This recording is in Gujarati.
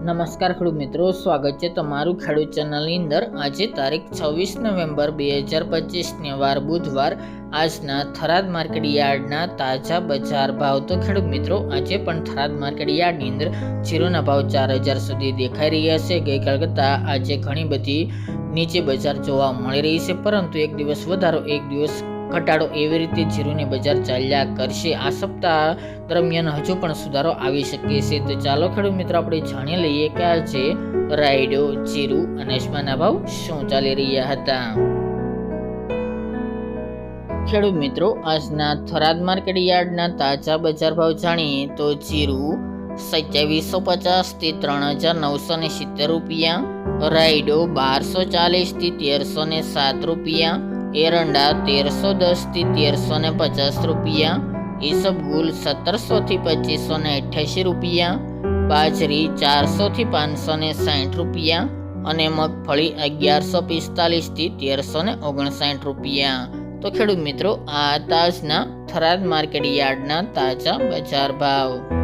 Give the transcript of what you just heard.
નમસ્કાર ખેડૂત મિત્રો, સ્વાગત છે તમારું ખેડૂત ચેનલની અંદર. આજે તારીખ છવ્વીસ નવેમ્બર બે હજાર પચીસને વાર બુધવાર. આજના થરાદ માર્કેટ યાર્ડના તાજા બજાર ભાવ. તો ખેડૂત મિત્રો, આજે પણ થરાદ માર્કેટ યાર્ડની અંદર જીરોના ભાવ ચાર હજાર સુધી દેખાઈ રહ્યા છે. ગઈકાલ કરતાં આજે ઘણી બધી નીચે બજાર જોવા મળી રહી છે, પરંતુ એક દિવસ વધારો, એક દિવસ ઘટાડો એવી રીતે જીરુની બજાર ચાલ્યા કરશે. આ સપ્તાહ દરમિયાન હજુ પણ સુધારો આવી શકે છે. તો ચાલો ખેડૂત મિત્રો, આપણે જાણી લઈએ કે આજે રાયડો, જીરું અને અજમાના ભાવ શું ચાલી રહ્યા હતા? ખેડૂત મિત્રો, આજના થરાદ માર્કેટ યાર્ડના તાજા બજાર ભાવ જાણીએ તો જીરું સત્યાવીસો પચાસથી ત્રણ હજાર નવસો ને સિત્તેર રૂપિયા, રાયડો બારસો ચાલીસથી તેરસો ને સાત રૂપિયા એરંડા તેરસો દસથી તેરસો ને પચાસ રૂપિયા ઈસબગુલ સત્તરસોથી પચીસો ને અઠ્યાસી રૂપિયા, બાજરી ચારસોથી પાંચસો ને સાઠ રૂપિયા અને મગફળી અગિયારસો પિસ્તાલીસથી તેરસો ને ઓગણસાઠ રૂપિયા. તો ખેડૂત મિત્રો, આ તાજના થરાદ માર્કેટ યાર્ડના તાજા બજાર ભાવ.